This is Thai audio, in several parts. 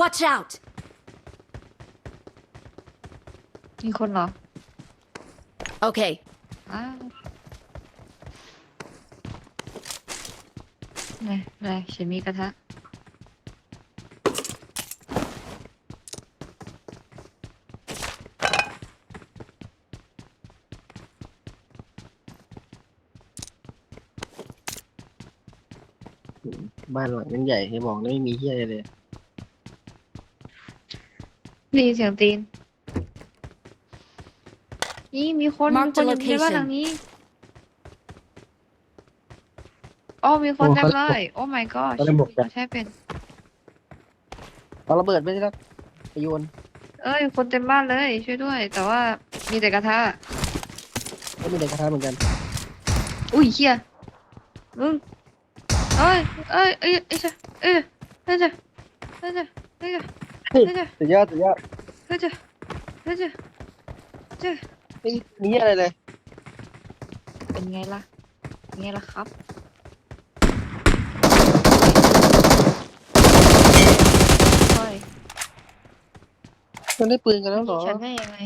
Watch out! มีคนเหรอ Okay, อ้าวไหนไหนฉันมีกระทะ บ้านหลังนั้นใหญ่ที่บอกนะไม่มีเฮียอะไรเลย ได้ยินเสียงตีน นี่มีคน Mark มีคน the อยู่ในบ้าน location หลังนี้อ๋อมีคนโอ้เต็มเขาเลย โอ้ my god เขาได้หมกจ้ะใช่เป็น เอาระเบิดไปแล้วไปโยนเอ้ย คนเต็มบ้านเลย ช่วยด้วย แต่ว่ามีแต่กระทะ ก็มีเด็กกระทะเหมือนกันอุ้ยเฮียมึงเอ้ยเอ้ยเอ้ยเอ้ยจ้ะเอ้ยเอ้ยจ้ะเอ้ยจ้ะเอ้ยจ้ะเฮ้ยเอ้ย จ้ะสุดยอดสุดยอดเอ้ยจ้ะเอ้ยจ้ะจ้ะไม่มีเฮียอะไรเลย เป็นไงล่ะเป็นไงล่ะครับเฮ้ยมันได้ปืนกันแล้วเหรยิองฉันได้ยังไง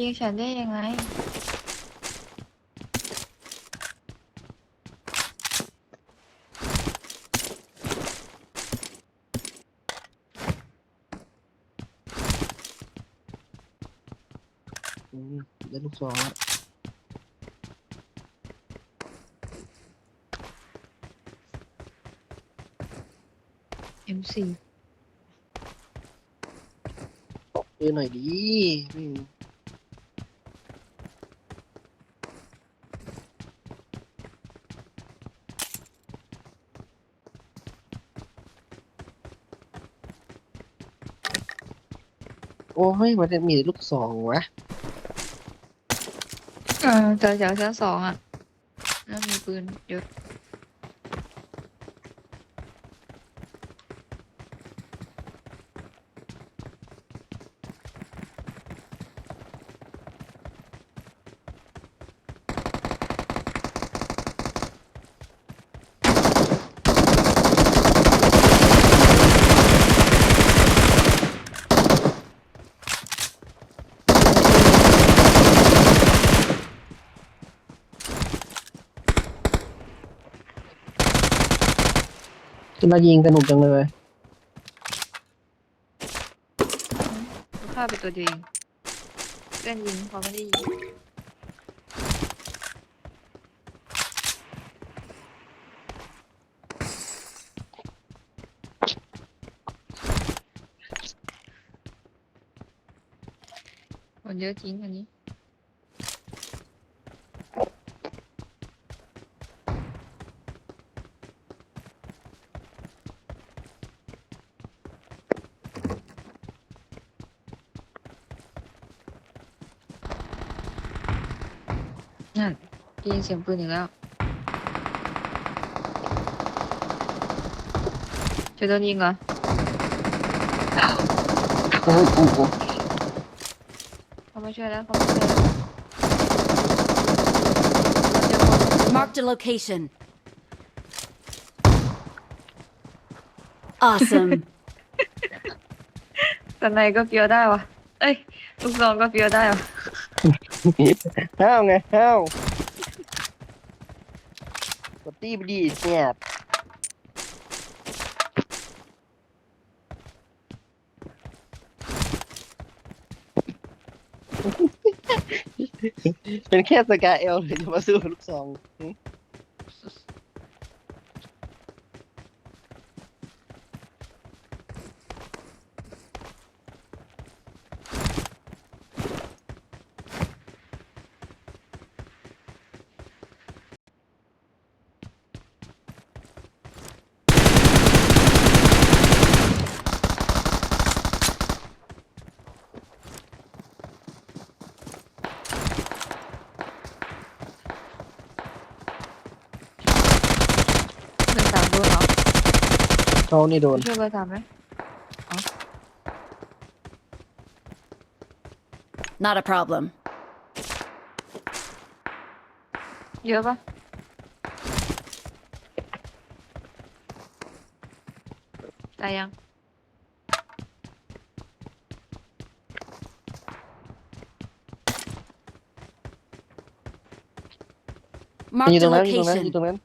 ยิงฉันได้ยังไง อืม ได้ลูกซองแล้วเอ็มสี่ตบปืนหน่อยดีอืมโอ้ยมันจะมีลูกซองวะ เออแต่จากชั้นสองอะแล้วมีปืนเยอะ จะมายิงสนุกจังเลยกูฆ่าไปตัวเดียวเองเพื่อนยิงเขาไม่ได้ยิงคนเยอะจริงอันนี้ นั่นได้ยินเสียงปืนอีกแล้วจะโดนยิงเหรอโอ้โหโอ้โหเขามาช่วยแล้วเขามาช่วยแล้วเจอคน marked a location. Awesome. แต่ในก็เปียวได้วะเอ้ยลูกซองก็เปียวได้วะ ห้าวไงห้าวกดตีไปดีเนี่ยเป็นแค่สกาเอลเลยจะมาสู้กับลูกซอง Tony โดน ช่วยเบอร์สามไหม Not a problem. เยอะปะตายยัง Marked อยู่ต a รงนั้นอยู่ตรงนั้นอยู่ location. ตรงนั้น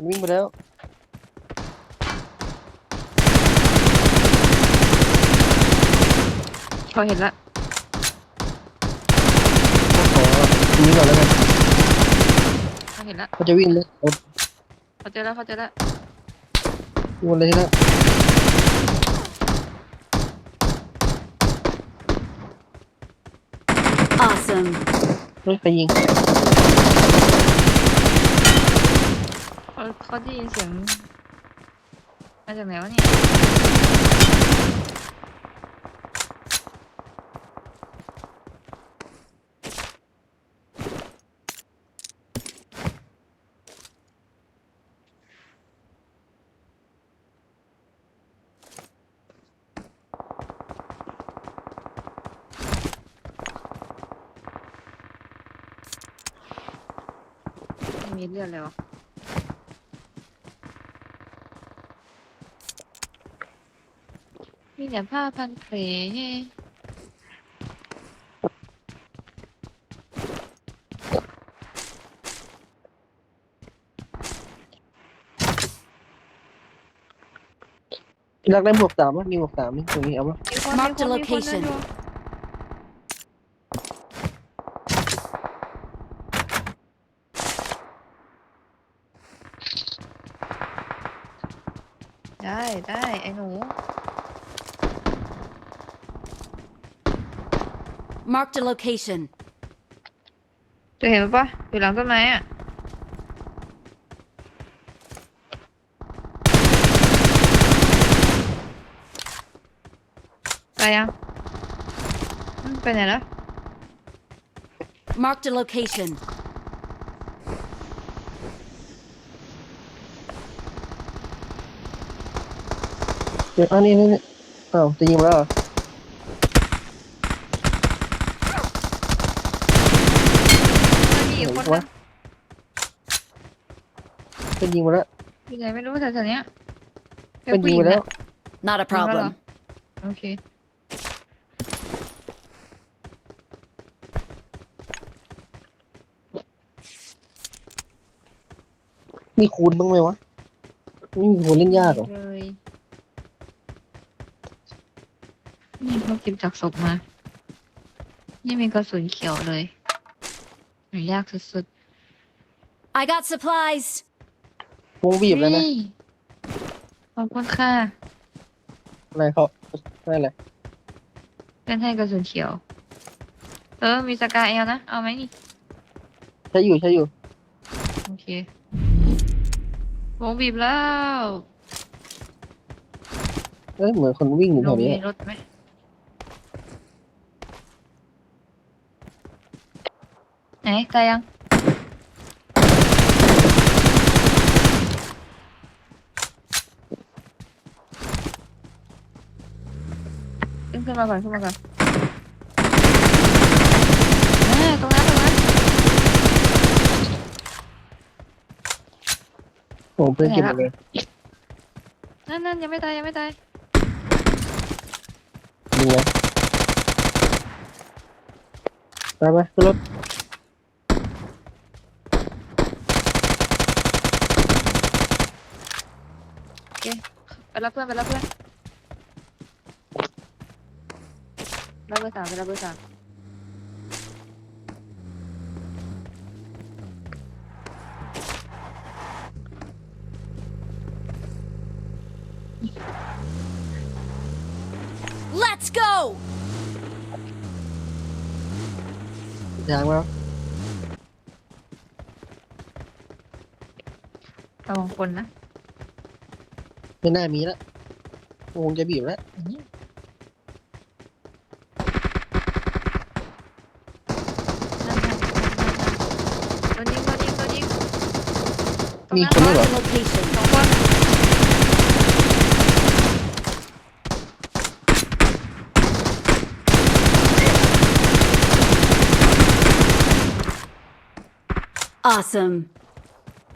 มันวิ่งไปแล้ว เขาเห็นละขอวิ่งก่อนแล้วกันเขาเห็นละเขาจะวิ่งเลยเอาเขาเจอแล้วเขาเจอแล้ววนเลยที่นั่น Awesome. เฮ้ยใครยิง เขาได้ยินเสียงมาจากไหนวะเนี่ยไม่มีเลือดเลยวะ มีแต่ผ้าพันแผลที่รักได้หมวกสามมั้ยมีหมวกสามนี่ตรงนี้เอาปะมีคน Mark มี the คนมีคน location เดินอยู่ได้ได้ไอ้หนู Marked a location. จะเห็นมันปะอยู่หลังต้นไม้อะไปยังอืมไปไหนแล้ว Marked a location. เดี๋ยวอันนี้นี่นี่อ้าวจะยิงมาแล้วเหรอ มีอีกคน ไหน วะนะเป็นยิงมาแล้วอยู่ไหนไม่รู้แถวๆเนี้ยเป็นยิงมาแล้ว Not a problem. โอเค มีคูณบ้างไหมวะไม่มีคูณเล่นยากเหรอเลยนี่เขาเก็บจากศพมา นี่มีกระสุนเขียวเลย หายากสุด I got supplies. วงบีบแล้วนะนี่ขอบคุณค่ะอะไรเขาไม่อะไรเพื่อนให้กระสุนเขียว เออ มีสกาเอลนะ เอาไหมนี่ ใช้อยู่ใช้อยู่โอเควงบีบแล้วเอ้ยเหมือนคนวิ่งอยู่ลแถงวนี้มีรถไหม ไหนตายยังขึ้นขึ้นมาก่อนขึ้นมาก่อนอ่าตรงนั้นตรงนั้นผมเพื่อนเก็บหมดเลยนั่นนั่นยังไม่ตายยังไม่ตายยิงเลยไปไปขึ้นรถ ไปรับเพื่อนไปรับเพื่อนรับเบอร์สามไปรับเบอร์สาม Let's go. ยางมาระวังคนนะ ไม่น่ามีแล้ววงจะบีบแล้วนั่นนั่นนั่นนั่นโดนยิงโดนยิงโดนยิงตรงมีนั้นคนด้วยเหรอ Marked a location. สองคน Awesome.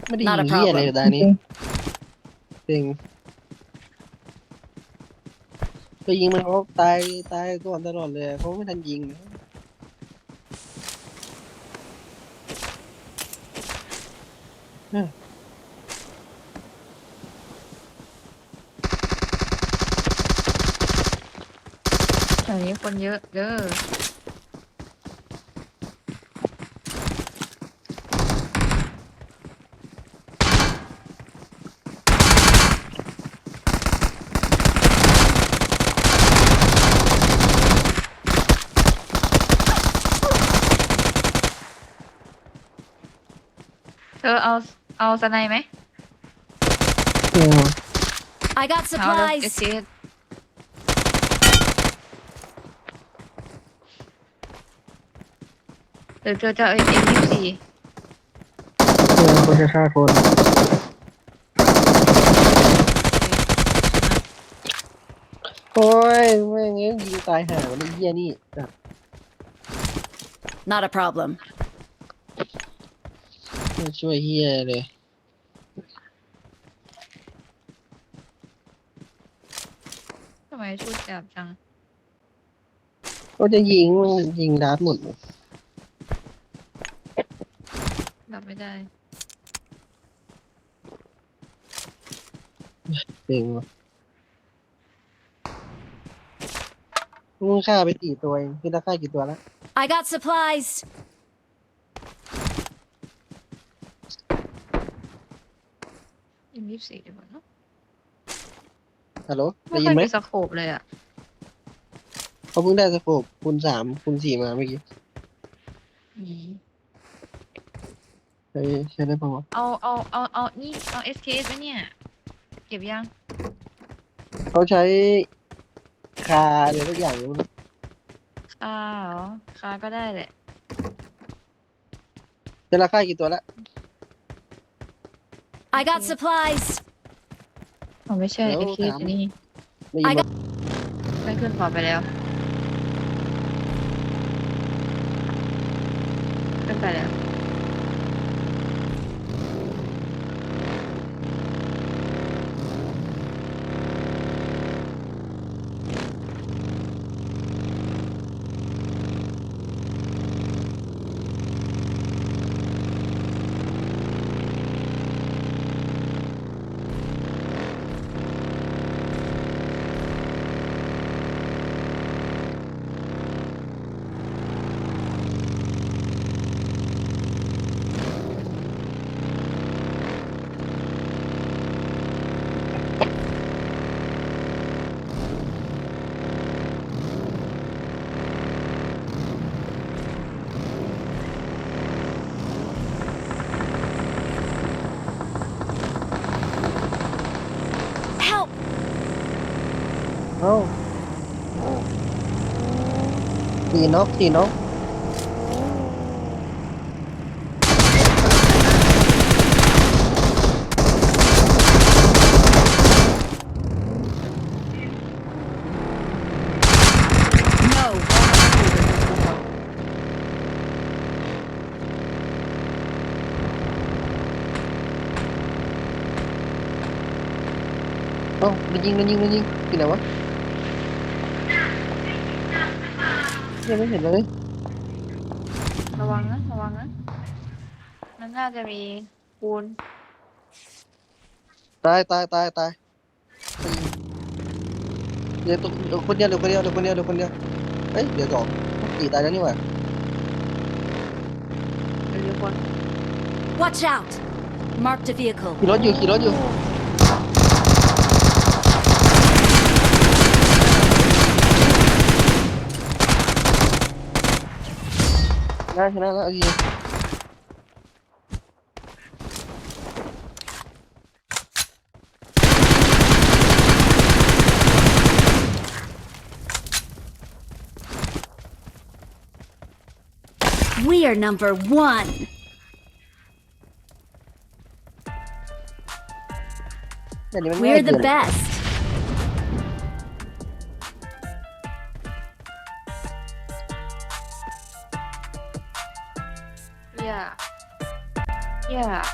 ไม่ได้ยิ Not a งเหี้ยอะไร problem เลยดานี้เซ็ง ไปยิงมันเขาตายตายก่อนตลอดเลยเขาไม่ทันยิงนะแถวนี้คนเยอะเด้อ เธอเอาเอาสไนไหมเออ I got เอาเลย supplies. เอสเหรือเธอจะเอาเอ็มยี่สี่เออคนจะฆ่าคนโอ้ยแม่งเงี้ยยิงตายห่าวันนี้เหี้ยนี่จัด Not a problem. ไม่ช่วยเหี้ยเลย ทำไมชุดจับจัง ก็จะยิงมันยิงดาร์ทหมดเลยรับไม่ได้เจ๋งว่ะมึงฆ่าไปกี่ตัวเองพี่ตาฆ่ากี่ตัวแล้ว I got supplies. เอ็ มยี่สี่ดีกว่าเนอะฮัลโหลไม่ได้ยิค่อนยไหมมีสโคปเลยอะ เขาเพิ่งได้สโคปคูณสามคูณสี่มาเมื่อกี้อืมใช้ใช้ได้ปะวะเอาเอาเอาเอานี่เอา SKS ไหมเนี่ย เก็บยัง เขาใช้คาอะไรทุกอย่างอยู่นะคาเหรอคาก็ได้แหละจะราคากี่ตัวแล้ว I got supplies. อ๋อไม่ใช่เดี๋ยว SKS ถามอันนี่ไม่ยิน I หร got อกได้ขึ้นพอร์ตไปแล้วขึ้นไปแล้ว สี่นกสี่นก No. เอ้ามัน ยิงมันยิงมันยิงที่ไหนวะยังไม่เห็นเลย ระวังนะ ระวังนะ มันน่าจะมีปูนตายตายตายตายเดี๋ยวตัวเดี๋ยวคนเดียวเดี๋ยวคนเดียวเดี๋ยวคนเดียวเดี๋ยวคนเดียวเอ้ยเดี๋ยวสองสี่ตายแล้วนี่หว่าหรือคน Watch out. Marked a vehicle. ขี่รถอยู่ขี่รถอยู่ ได้ชนะแล้วโอเค We are number one. แต่นี่มันง่าย We're เกิ the น best. Yeah